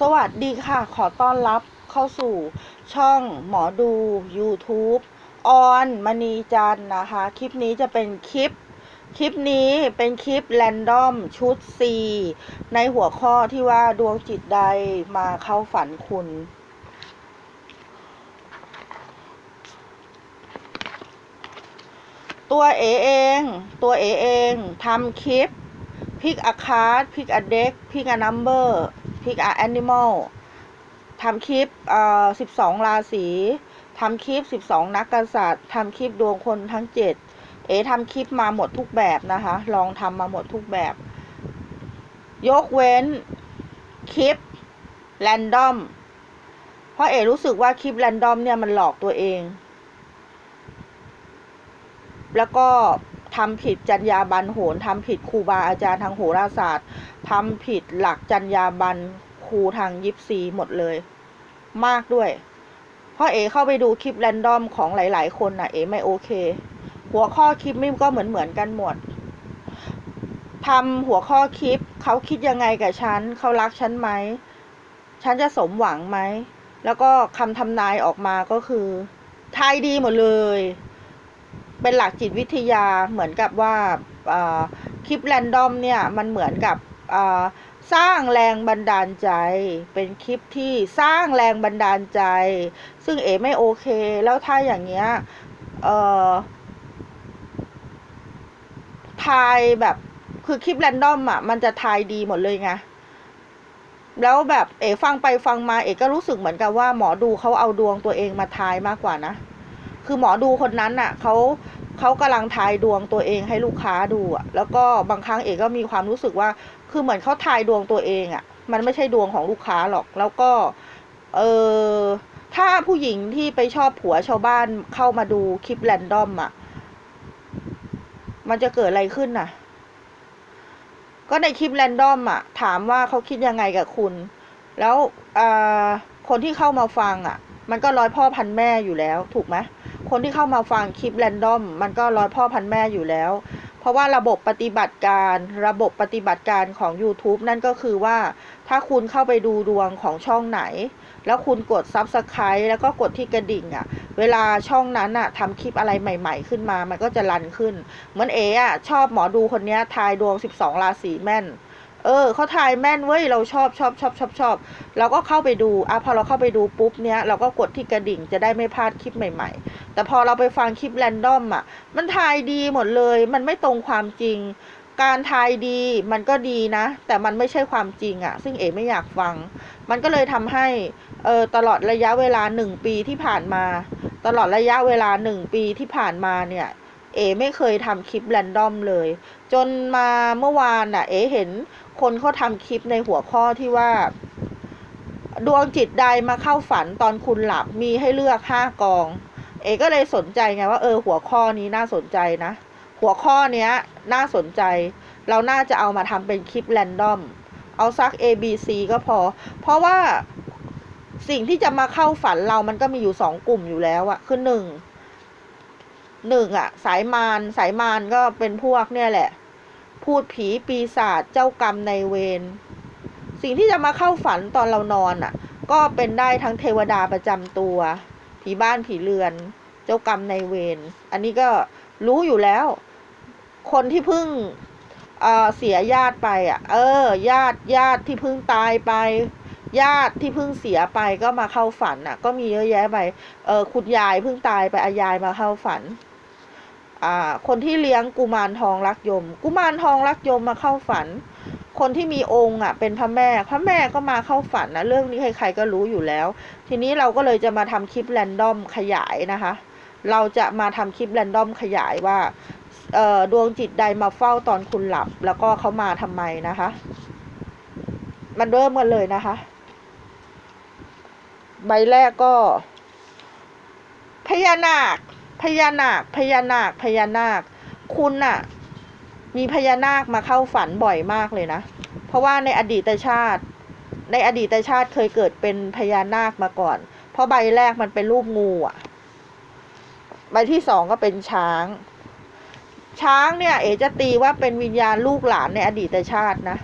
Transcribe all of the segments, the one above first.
สวัสดีค่ะ ขอต้อนรับเข้าสู่ช่องหมอดู YouTube ออนมณีจันนะคะ คลิปนี้จะเป็นคลิป คลิปนี้เป็นคลิปแรนดอมชุด C ในหัวข้อที่ว่าดวงจิตใดมาเข้าฝันคุณ ตัวเอเอง ตัวเอเองทำคลิป พิกอาคาร์ดพิกอเด็กพิกอนัมเบอร์ พิกอาร์แอนิมอลทำคลิปเอ่อสิบสองราศีทำคลิปสิบสองนักกษัตริย์ทำคลิปดวงคนทั้งเจ็ดเอ๋ทำคลิปมาหมดทุกแบบนะคะ ลองทำมาหมดทุกแบบ ยกเว้นคลิปแรนดอมเพราะเอ๋รู้สึกว่าคลิปแรนดอมเนี่ยมันหลอกตัวเอง แล้วก็ ทำผิดจรรยาบรรณโหรทำผิดครูบาอาจารย์ทางโหราศาสตร์ทำผิดหลักจรรยาบรรณครูทางยิปซีหมดเลย มากด้วยเพราะเอเข้าไปดูคลิปแรนดอมของหลาย ๆ คนน่ะเอไม่โอเค หัวข้อคลิปไม่ก็เหมือนเหมือนกันหมดทำหัวข้อคลิปเขาคิดยังไงกับฉันเขารักฉันไหมฉันจะสมหวังไหม แล้วก็คำทำนายออกมาก็คือ ทายดีหมดเลย เป็นหลักจิตวิทยาเหมือนกับว่าคลิปแรนดอมเนี่ยมันเหมือนกับสร้างแรงบันดาลใจ เป็นคลิปที่สร้างแรงบันดาลใจ ซึ่งเอไม่โอเค แล้วถ้าอย่างเงี้ยเอ่อทายแบบคือคลิปแรนดอมอะมันจะทายดีหมดเลยไงแล้วแบบเอฟังไปฟังมาเอก็รู้สึกเหมือนกับว่าหมอดูเขาเอาดวงตัวเองมาทายมากกว่านะ คือหมอดูคนนั้นอะเขาเขากำลังทายดวงตัวเองให้ลูกค้าดูอะแล้วก็บางครั้งเอกก็มีความรู้สึกว่า คือเหมือนเขาทายดวงตัวเองอะ มันไม่ใช่ดวงของลูกค้าหรอก แล้วก็ เออถ้าผู้หญิงที่ไปชอบผัวชาวบ้านเข้ามาดูคลิปแรนดอมอะ มันจะเกิดอะไรขึ้นน่ะ ก็ในคลิปแรนดอมอะ ถามว่าเขาคิดยังไงกับคุณ แล้วคนที่เข้ามาฟังอะ มันก็ร้อยพ่อพันแม่อยู่แล้ว ถูกไหม คนที่เข้ามาฟังคลิปแรนดอมมันก็ร้อยพ่อพันแม่อยู่แล้ว เพราะว่าระบบปฏิบัติการระบบปฏิบัติการของ YouTube นั่นก็คือว่า ถ้าคุณเข้าไปดูดวงของช่องไหน แล้วคุณกด Subscribe แล้วก็กดที่กระดิ่งอะ่ะ เวลาช่องนั้นอะ่ะทำคลิปอะไรใหม่ ๆ ขึ้นมา มันก็จะรันขึ้น เหมือนเอ๋อะชอบหมอดูคนนี้ทายดวง 12 ราศีแม่น เออเขาทายแม่นเว้ยเราชอบชอบชอบชอบชอบเราก็เข้าไปดูอะพอเราเข้าไปดูปุ๊บเนี้ยเราก็กดที่กระดิ่งจะได้ไม่พลาดคลิปใหม่ ๆ แต่พอเราไปฟังคลิปแรนดอมอะ มันทายดีหมดเลย มันไม่ตรงความจริง การทายดีมันก็ดีนะ แต่มันไม่ใช่ความจริงอะ ซึ่งเอ๋ไม่อยากฟัง มันก็เลยทำให้เออตลอดระยะเวลาหนึ่งปีที่ผ่านมา ตลอดระยะเวลาหนึ่งปีที่ผ่านมาเนี่ยเอ๋ไม่เคยทำคลิปแรนดอมเลย จนมาเมื่อวานน่ะ เอ๋เห็น คนเขาทำคลิปในหัวข้อที่ว่า ดวงจิตใดมาเข้าฝันตอนคุณหลับมีให้เลือกห้ากอง เอก็เลยสนใจไงว่าเออหัวข้อนี้น่าสนใจนะ หัวข้อเนี้ยน่าสนใจ เราน่าจะเอามาทำเป็นคลิปแรนดอม เอาซัก A B C ก็พอ เพราะว่าสิ่งที่จะมาเข้าฝันเรามันก็มีอยู่สองกลุ่มอยู่แล้วอะคือหนึ่งหนึ่งอะสายมารสายมารก็เป็นพวกเนี่ยแหละ พูดผีปีศาจเจ้ากรรมในเวรสิ่งที่จะมาเข้าฝันตอนเรานอนอะ ก็เป็นได้ทั้งเทวดาประจำตัว ผีบ้านผีเรือน เจ้ากรรมในเวรอันนี้ก็รู้อยู่แล้ว คนที่เพิ่งเเสียญาติไปอะ เออ ญาติญาติที่เพิ่งตายไป ญาติที่เพิ่งเสียไปก็มาเข้าฝันอะ ก็มีเยอะแยะไป เออคุณยายเพิ่งตายไปอายายมาเข้าฝัน คนที่เลี้ยงกุมารทองรักยม กุมารทองรักยมมาเข้าฝัน คนที่มีองค์อะ เป็นพระแม่ พระแม่ก็มาเข้าฝันนะ เรื่องนี้ใครๆก็รู้อยู่แล้ว ทีนี้เราก็เลยจะมาทำคลิปแรนดอมขยายนะคะ เราจะมาทำคลิปแรนดอมขยายว่าดวงจิตใดมาเฝ้าตอนคุณหลับ แล้วก็เขามาทำไมนะคะ มันเริ่มกันเลยนะคะ ใบแรกก็พญานาค พญานาคพญานาคพญานาค คุณน่ะ มีพญานาคมาเข้าฝันบ่อยมากเลยนะ เพราะว่าในอดีตชาติ ในอดีตชาติเคยเกิดเป็นพญานาคมาก่อน เพราะใบแรกมันเป็นรูปงูอะ ใบที่สองก็เป็นช้าง ช้างเนี่ย เอจะตีว่าเป็นวิญญาณลูกหลานในอดีตชาตินะ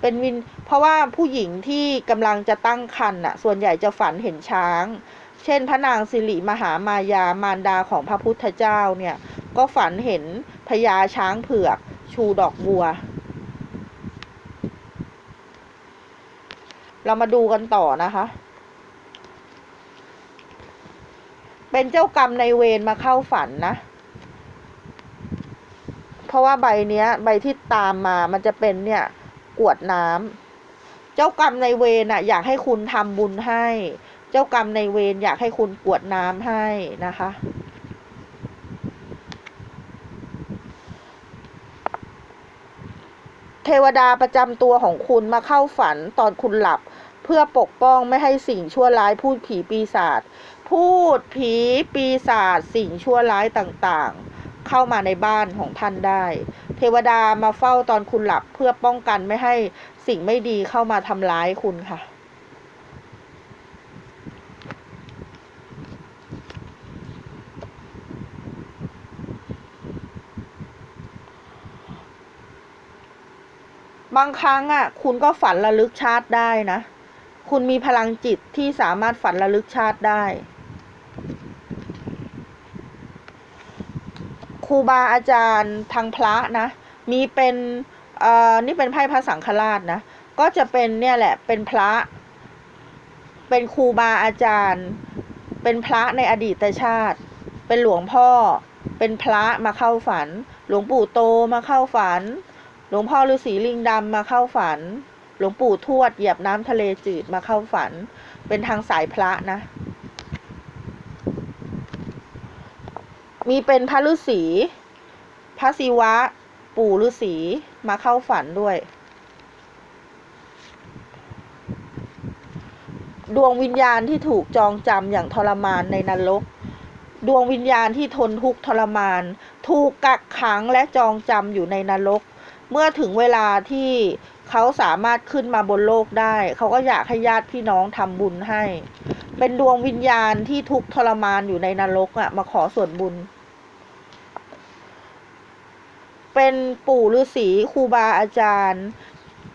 เป็นวินเพราะว่าผู้หญิงที่กำลังจะตั้งครรภ์น่ะ ส่วนใหญ่จะฝันเห็นช้าง เช่น พระนางสิริมหามายามารดาของพระพุทธเจ้าเนี่ย ก็ฝันเห็นพญาช้างเผือกชูดอกบัว เรามาดูกันต่อนะคะ เป็นเจ้ากรรมในเวรมาเข้าฝันนะ เพราะว่าใบเนี้ย ใบที่ตามมามันจะเป็นเนี่ยกวดน้ำเจ้ากรรมในเวรน่ะอยากให้คุณทำบุญให้ เจ้ากรรมในเวรอยากให้คุณกวดน้ำให้นะคะ เทวดาประจำตัวของคุณมาเข้าฝันตอนคุณหลับ เพื่อปกป้องไม่ให้สิ่งชั่วร้ายพูดผีปีศาจพูดผีปีศาจสิ่งชั่วร้ายต่างๆ เข้ามาในบ้านของท่านได้ เทวดามาเฝ้าตอนคุณหลับเพื่อป้องกันไม่ให้สิ่งไม่ดีเข้ามาทำร้ายคุณค่ะ บางครั้งอะ คุณก็ฝันระลึกชาติได้นะ คุณมีพลังจิตที่สามารถฝันระลึกชาติได้ครูบาอาจารย์ทางพระนะ มีเป็นเอ่อนี่เป็นไพ่พระสังฆราชนะ ก็จะเป็นเนี่ยแหละเป็นพระ เป็นครูบาอาจารย์ เป็นพระในอดีตชาติ เป็นหลวงพ่อ เป็นพระมาเข้าฝัน หลวงปู่โตมาเข้าฝัน หลวงพ่อฤาษีลิงดำมาเข้าฝัน หลวงปู่ทวดเหยียบน้ำทะเลจืดมาเข้าฝัน เป็นทางสายพระนะ มีเป็นพระฤาษีพระศิวะ ปู่ฤาษีมาเข้าฝันด้วย ดวงวิญญาณที่ถูกจองจำอย่างทรมานในนรกดวงวิญญาณที่ทนทุกข์ทรมาน ถูกกักขังและจองจำอยู่ในนรก เมื่อถึงเวลาที่เขาสามารถขึ้นมาบนโลกได้ เขาก็อยากให้ญาติพี่น้องทำบุญให้ เป็นดวงวิญญาณที่ทุกทรมานอยู่ในนรกอะ่ะ มาขอส่วนบุญ เป็นปู่ฤาษีครูบาอาจารย์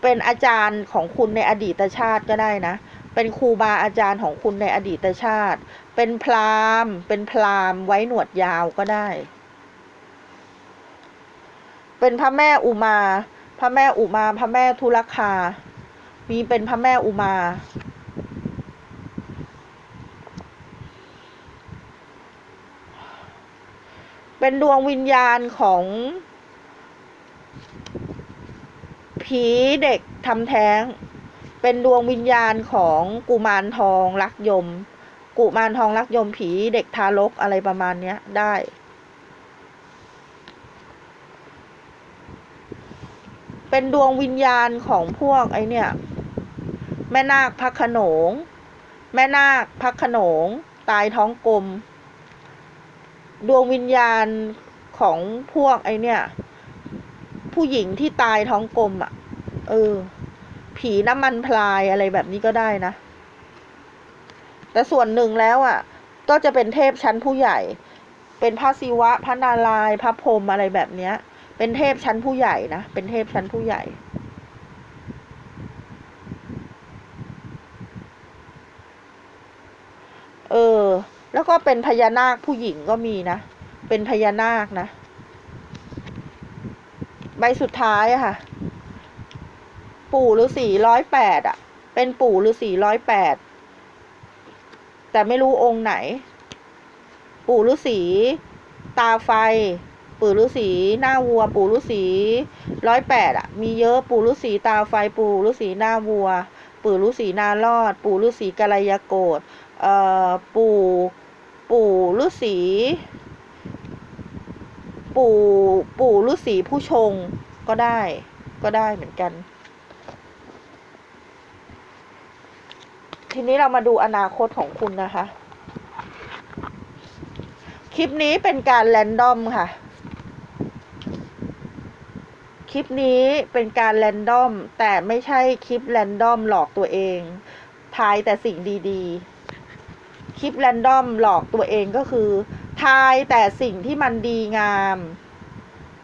เป็นอาจารย์ของคุณในอดีตชาติก็ได้นะ เป็นครูบาอาจารย์ของคุณในอดีตชาติ เป็นพราหมณ์ เป็นพราหมณ์ไว้หนวดยาวก็ได้ เป็นพระแม่อุมา พระแม่อุมา พระแม่ทุลคา มีเป็นพระแม่อุมา เป็นดวงวิญญาณของ ผีเด็กทำแท้ง เป็นดวงวิญญาณของกุมารทองรักยม กุมารทองรักยมผีเด็กทารกอะไรประมาณนี้ได้ เป็นดวงวิญญาณของพวกไอเนี่ย แม่นาคพระโขนง แม่นาคพระโขนง ตายท้องกลม ดวงวิญญาณของพวกไอเนี่ย ผู้หญิงที่ตายท้องกลมอะ เออ ผีน้ำมันพลายอะไรแบบนี้ก็ได้นะ แต่ส่วนหนึ่งแล้วอะ ก็จะเป็นเทพชั้นผู้ใหญ่ เป็นพระศิวะ พระนารายณ์พระพรหมอะไรแบบเนี้ย เป็นเทพชั้นผู้ใหญ่นะ เป็นเทพชั้นผู้ใหญ่ เออ แล้วก็เป็นพญานาคผู้หญิงก็มีนะ เป็นพญานาคนะ ใบสุดท้ายอะค่ะ ปู่ฤาษีร้อยแปดอะเป็นปู่ฤาษีร้อยแปด แต่ไม่รู้องค์ไหน ปู่ฤาษีตาไฟ ปู่ฤาษีหน้าวัว ปู่ฤาษีร้อยแปดอะ มีเยอะปู่ฤาษีตาไฟปู่ฤาษีหน้าวัว ปู่ฤาษีนารอด ปู่ฤาษีกัลยโกฏเอ่อปู่ปู่ฤาษีปู่ปู่ฤาษีผู้ชงก็ได้ ก็ได้เหมือนกัน ทีนี้เรามาดูอนาคตของคุณนะคะ คลิปนี้เป็นการแรนดอมค่ะ ลิปนี้เป็นการแรนดอมแต่ไม่ใช่คลิปแรนดอมหลอกตัวเอง ทายแต่สิ่งดีๆ คลิปแรนดอมหลอกตัวเองก็คือ ทายแต่สิ่งที่มันดีงาม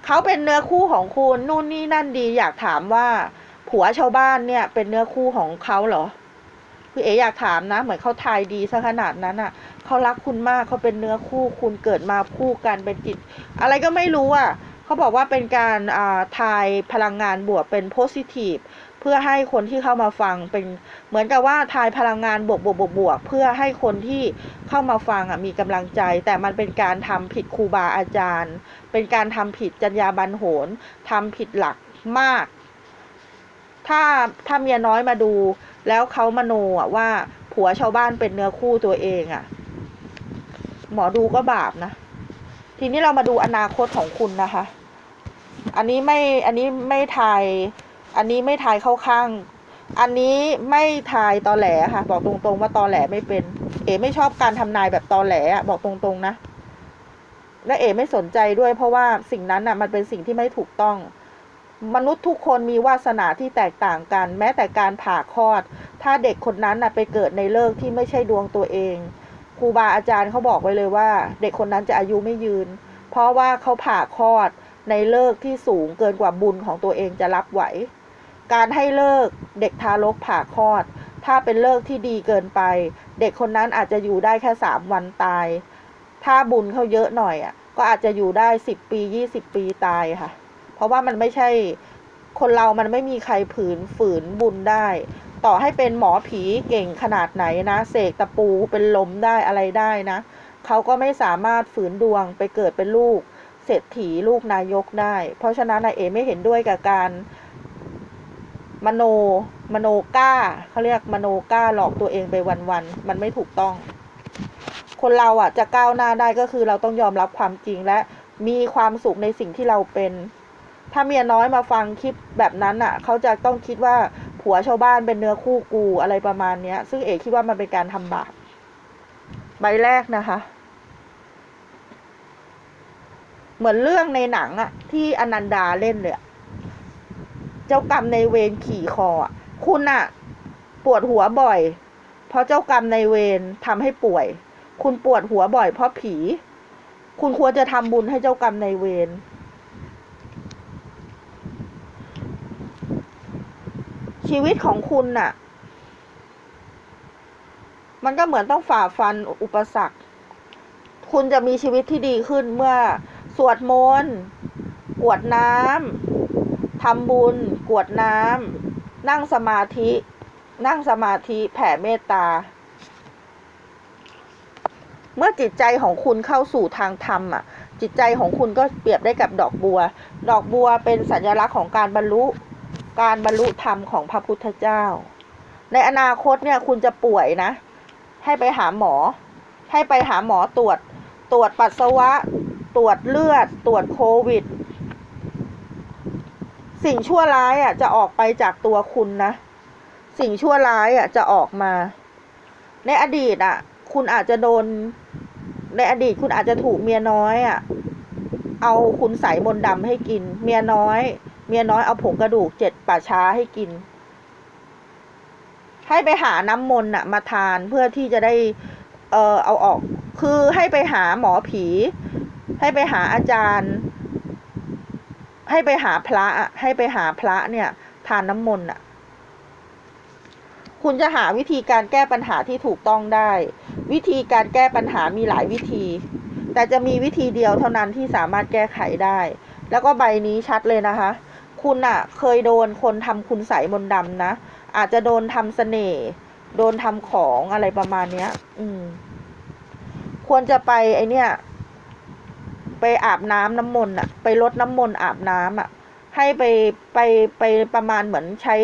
เขาเป็นเนื้อคู่ของคุณนู่นนี่นั่นดีอยากถามว่า ผัวชาวบ้านเนี่ยเป็นเนื้อคู่ของเขาเหรอคือเอ๋อยากถามนะ เหมือนเขาทายดีซะขนาดนั้นอะเขารักคุณมากเขาเป็นเนื้อคู่คุณเกิดมาคู่กันเป็นจิต อะไรก็ไม่รู้อะ เขาบอกว่าเป็นการอ่าทายพลังงานบวกเป็นโพซิทีฟเพื่อให้คนที่เข้ามาฟังเป็นเหมือนกับว่าทายพลังงานบวกบวกบวกบวกเพื่อให้คนที่เข้ามาฟังอะมีกำลังใจ แต่มันเป็นการทำผิดครูบาอาจารย์ เป็นการทำผิดจรรยาบรรณโหนทำผิดหลักมาก ถ้าถ้าเมียน้อยมาดู แล้วเขามโนอะว่าผัวชาวบ้านเป็นเนื้อคู่ตัวเองอะ หมอดูก็บาปนะ ทีนี้เรามาดูอนาคตของคุณนะคะ อันนี้ไม่ อันนี้ไม่ทาย อันนี้ไม่ทายเข้าข้าง อันนี้ไม่ทายตอแหลค่ะ บอกตรงๆว่าตอแหลไม่เป็น เอ๋ไม่ชอบการทำนายแบบตอแหลอะบอกตรงๆนะ และเอ๋ไม่สนใจด้วย เพราะว่าสิ่งนั้นอะมันเป็นสิ่งที่ไม่ถูกต้อง มนุษย์ทุกคนมีวาสนาที่แตกต่างกัน แม้แต่การผ่าคลอด ถ้าเด็กคนนั้นน่ะไปเกิดในเลิกที่ไม่ใช่ดวงตัวเอง รูบาอาจารย์เขาบอกไว้เลยว่า เด็กคนนั้นจะอายุไม่ยืน เพราะว่าเขาผ่าคลอดในเลิกที่สูงเกินกว่าบุญของตัวเองจะรับไหว การให้เลิกเด็กทารกผ่าคลอด ถ้าเป็นเลิกที่ดีเกินไป เด็กคนนั้นอาจจะอยู่ได้แค่สามวันตาย ถ้าบุญเขาเยอะหน่อยอะ ก็อาจจะอยู่ได้สิบปียี่สิบปีตายค่ะ เพราะว่ามันไม่ใช่คนเรามันไม่มีใครผืนฝืนบุญได้ ต่อให้เป็นหมอผีเก่งขนาดไหนนะ เสกตะปูเป็นลมได้อะไรได้นะ เขาก็ไม่สามารถฝืนดวงไปเกิดเป็นลูก เศรษฐีลูกนายกได้ เพราะฉะนั้นนายเอไม่เห็นด้วยกับการ มโนมโนก้าเขาเรียกมโนก้าหลอกตัวเองไปวันๆมันไม่ถูกต้อง คนเราอะจะก้าวหน้าได้ก็คือเราต้องยอมรับความจริงและมีความสุขในสิ่งที่เราเป็น ถ้าเมียน้อยมาฟังคลิปแบบนั้นอะ เขาจะต้องคิดว่า ผัวชาวบ้านเป็นเนื้อคู่กูอะไรประมาณเนี้ย ซึ่งเอกคิดว่ามันเป็นการทำบาปใบแรกนะคะ เหมือนเรื่องในหนังอะที่อนันดาเล่นเลยเจ้ากรรมในเวรขี่คออะคุณอะปวดหัวบ่อย เพราะเจ้ากรรมในเวรทำให้ป่วย คุณปวดหัวบ่อยเพราะผี คุณควรจะทำบุญให้เจ้ากรรมในเวร ชีวิตของคุณน่ะ มันก็เหมือนต้องฝ่าฟันอุปสรรค คุณจะมีชีวิตที่ดีขึ้นเมื่อสวดมนต์กวดน้ำทำบุญ กวดน้ำนั่งสมาธิ นั่งสมาธิแผ่เมตตา เมื่อจิตใจของคุณเข้าสู่ทางธรรมอะ จิตใจของคุณก็เปรียบได้กับดอกบัว ดอกบัวเป็นสัญลักษณ์ของการบรรลุ การบรรลุธรรมของพระพุทธเจ้า ในอนาคตเนี่ยคุณจะป่วยนะ ให้ไปหาหมอ ให้ไปหาหมอตรวจ ตรวจปัสสาวะ ตรวจเลือด ตรวจโควิด สิ่งชั่วร้ายอะจะออกไปจากตัวคุณนะ สิ่งชั่วร้ายอะจะออกมา ในอดีตอะ คุณอาจจะโดน ในอดีตคุณอาจจะถูกเมียน้อยอะ เอาคุณใส่มนดำให้กิน เมียน้อย มียน้อยเอาผงกระดูกเจ็ดป่าช้าให้กิน ให้ไปหาน้ำมนต์น่ะมาทานเพื่อที่จะได้ เออเอาออก คือให้ไปหาหมอผี ให้ไปหาอาจารย์ ให้ไปหาพระให้ไปหาพระเนี่ย ทานน้ำมนต์อะคุณจะหาวิธีการแก้ปัญหาที่ถูกต้องได้ วิธีการแก้ปัญหามีหลายวิธี แต่จะมีวิธีเดียวเท่านั้นที่สามารถแก้ไขได้ แล้วก็ใบนี้ชัดเลยนะคะ คุณอะเคยโดนคนทำคุณใสมนดำนะ อาจจะโดนทำเสน่ห์โดนทำของอะไรประมาณเนี้ย อืม ควรจะไปไอเนี้ยไปอาบน้ำน้ำมนต์อะไปลดน้ำมนต์อาบน้ำอะให้ไปไปไปประมาณเหมือนใช้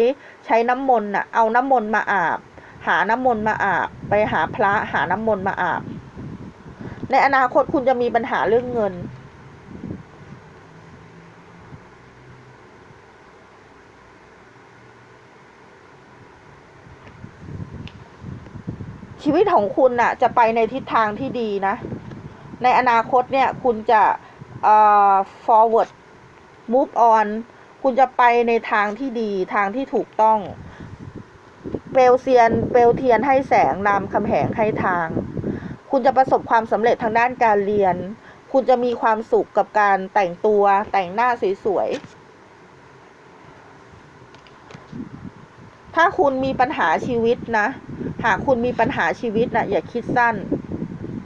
ใช้น้ำมนต์อะเอาน้ำมนต์มาอาบ หาน้ำมนต์มาอาบ ไปหาพระหาน้ำมนต์มาอาบ ในอนาคตคุณจะมีปัญหาเรื่องเงิน ชีวิตของคุณน่ะจะไปในทิศทางที่ดีนะ ในอนาคตเนี่ยคุณจะเอ่อ forward move on คุณจะไปในทางที่ดีทางที่ถูกต้อง เปลวเซียน เปลวเทียนให้แสงนำคำแหงให้ทาง คุณจะประสบความสำเร็จทางด้านการเรียน คุณจะมีความสุขกับการแต่งตัวแต่งหน้าสวยๆ ถ้าคุณมีปัญหาชีวิตนะ หากคุณมีปัญหาชีวิตนะอย่าคิดสั้น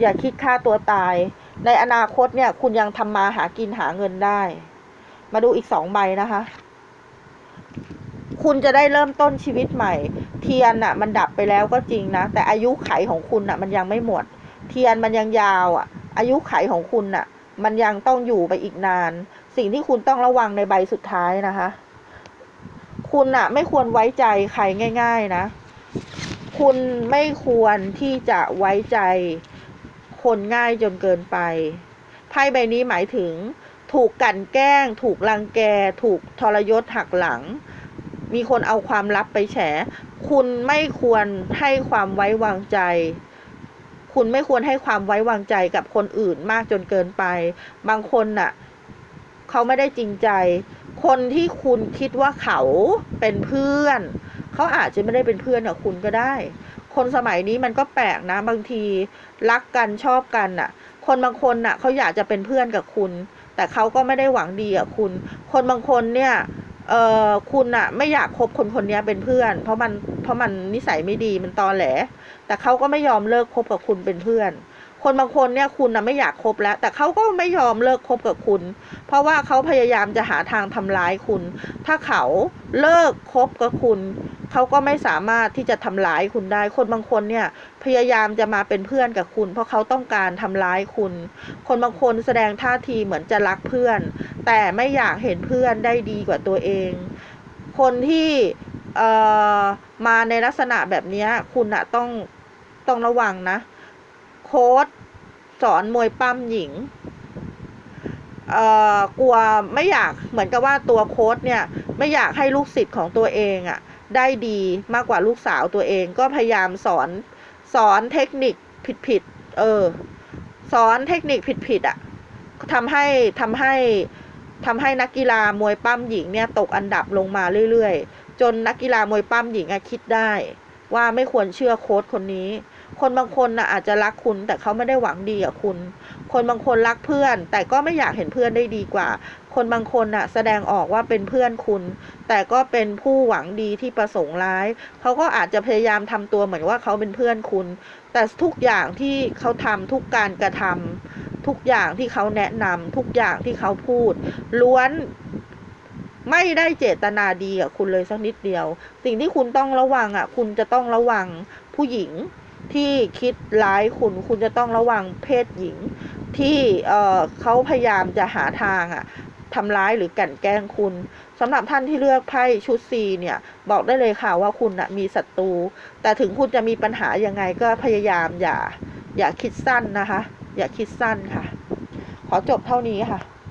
อย่าคิดฆ่าตัวตาย ในอนาคตเนี่ย คุณยังทำมาหากินหาเงินได้ มาดูอีกสองใบนะคะ คุณจะได้เริ่มต้นชีวิตใหม่ เทียนน่ะ มันดับไปแล้วก็จริงนะ แต่อายุไขของคุณน่ะ มันยังไม่หมด เทียนมันยังยาวอะ อายุไขของคุณน่ะ มันยังต้องอยู่ไปอีกนาน สิ่งที่คุณต้องระวังในใบสุดท้ายนะคะ คุณน่ะไม่ควรไว้ใจใครง่าย ๆ นะ คุณไม่ควรที่จะไว้ใจคนง่ายจนเกินไป ไพ่ใบนี้หมายถึง ถูกกลั่นแกล้ง ถูกรังแก ถูกทรยศหักหลัง มีคนเอาความลับไปแฉ คุณไม่ควรให้ความไว้วางใจ คุณไม่ควรให้ความไว้วางใจกับคนอื่นมากจนเกินไป บางคนน่ะ เขาไม่ได้จริงใจ คนที่คุณคิดว่าเขาเป็นเพื่อน เขาอาจจะไม่ได้เป็นเพื่อนกับคุณก็ได้ คนสมัยนี้มันก็แปลกนะบางที รักกันชอบกันน่ะ คนบางคนน่ะเขาอยากจะเป็นเพื่อนกับคุณ แต่เขาก็ไม่ได้หวังดีกับคุณ คนบางคนเนี่ยเออคุณน่ะไม่อยากคบคนคนนี้เป็นเพื่อน เพราะมันเพราะมันนิสัยไม่ดีมันตอแหล แต่เขาก็ไม่ยอมเลิกคบกับคุณเป็นเพื่อน คนบางคนเนี่ยคุณนะไม่อยากคบแล้ว แต่เขาก็ไม่ยอมเลิกคบกับคุณ เพราะว่าเขาพยายามจะหาทางทำร้ายคุณ ถ้าเขาเลิกคบกับคุณ เขาก็ไม่สามารถที่จะทำร้ายคุณได้ คนบางคนเนี่ยพยายามจะมาเป็นเพื่อนกับคุณ เพราะเขาต้องการทำร้ายคุณ คนบางคนแสดงท่าทีเหมือนจะรักเพื่อน แต่ไม่อยากเห็นเพื่อนได้ดีกว่าตัวเอง คนที่เอ่อมาในลักษณะแบบนี้คุณอะต้องต้องระวังนะ ค้ดสอนมวยปั้มหญิงเอ่อกลัวไม่อยากเหมือนกับว่าตัวโค้ดเนี่ยไม่อยากให้ลูกศิษย์ของตัวเองอะได้ดีมากกว่าลูกสาวตัวเองก็พยายามสอนสอนเทคนิคผิดๆเออ สอนเทคนิคผิดๆอะทำให้ทำให้ทำให้นักกีฬามวยปั้มหญิงเนี่ยตกอันดับลงมาเรื่อยๆ จนนักกีฬามวยปั้มหญิงอะคิดได้ ว่าไม่ควรเชื่อโค้ดคนนี้ คนบางคนน่ะอาจจะรักคุณ แต่เขาไม่ได้หวังดีกับคุณ คนบางคนรักเพื่อน แต่ก็ไม่อยากเห็นเพื่อนได้ดีกว่า คนบางคนน่ะแสดงออกว่าเป็นเพื่อนคุณ แต่ก็เป็นผู้หวังดีที่ประสงค์ร้าย เขาก็อาจจะพยายามทำตัวเหมือนว่าเขาเป็นเพื่อนคุณ แต่ทุกอย่างที่เขาทำทุกการกระทำทุกอย่างที่เขาแนะนำทุกอย่างที่เขาพูด ล้วนไม่ได้เจตนาดีกับคุณเลยสักนิดเดียว สิ่งที่คุณต้องระวังอะ คุณจะต้องระวังผู้หญิง ที่คิดร้ายคุณคุณจะต้องระวังเพศหญิง ที่เอ่อเขาพยายามจะหาทางอะทำร้ายหรือกั่นแกล้งคุณสำหรับท่านที่เลือกไพ่ชุดซีเนี่ย บอกได้เลยค่ะว่าคุณอะมีศัตรู แต่ถึงคุณจะมีปัญหายังไงก็พยายามอย่าอย่าคิดสั้นนะคะ อย่าคิดสั้นค่ะ ขอจบเท่านี้ค่ะ